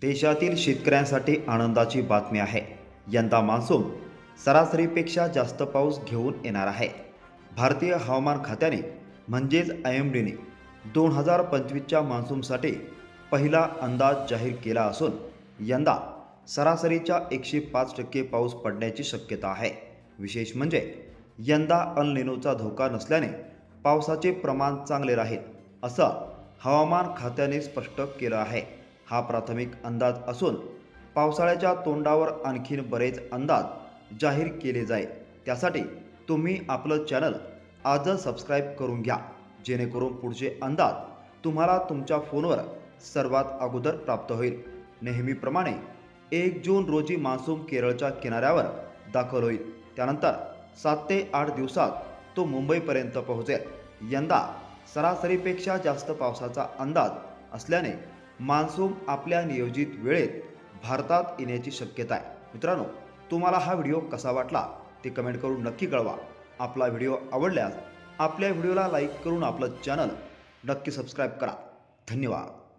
देशातील शेतकऱ्यांसाठी आनंदाची बातमी आहे. यंदा मान्सून सरासरीपेक्षा जास्त पाऊस घेऊन येणार आहे. भारतीय हवामान खात्याने म्हणजेच आय एम डीने दोन हजार पंचवीसच्या मान्सूनसाठी पहिला अंदाज जाहीर केला असून यंदा सरासरीच्या एकशे पाच टक्के पाऊस पडण्याची शक्यता आहे. विशेष म्हणजे यंदा अल धोका नसल्याने पावसाचे प्रमाण चांगले राहील असं हवामान खात्याने स्पष्ट केलं आहे. हा प्राथमिक अंदाज असून पावसाळ्याच्या तोंडावर आणखीन बरेच अंदाज जाहीर केले जाईल. त्यासाठी तुम्ही आपलं चॅनल आजच सबस्क्राईब करून घ्या. जेणेकरून पुढचे अंदाज तुम्हाला तुमच्या फोनवर सर्वात अगोदर प्राप्त होईल. नेहमीप्रमाणे एक जून रोजी मान्सून केरळच्या किनाऱ्यावर दाखल होईल. त्यानंतर सात ते आठ दिवसात तो मुंबईपर्यंत पोहोचेल. यंदा सरासरीपेक्षा जास्त पावसाचा अंदाज असल्याने मान्सून आपल्या नियोजित वेळेत भारतात येण्याची शक्यता आहे. मित्रांनो तुम्हाला हा व्हिडिओ कसा वाटला ते कमेंट करून नक्की कळवा. आपला व्हिडिओ आवडल्यास आपल्या व्हिडिओला लाईक करून आपलं चॅनल नक्की सबस्क्राईब करा. धन्यवाद.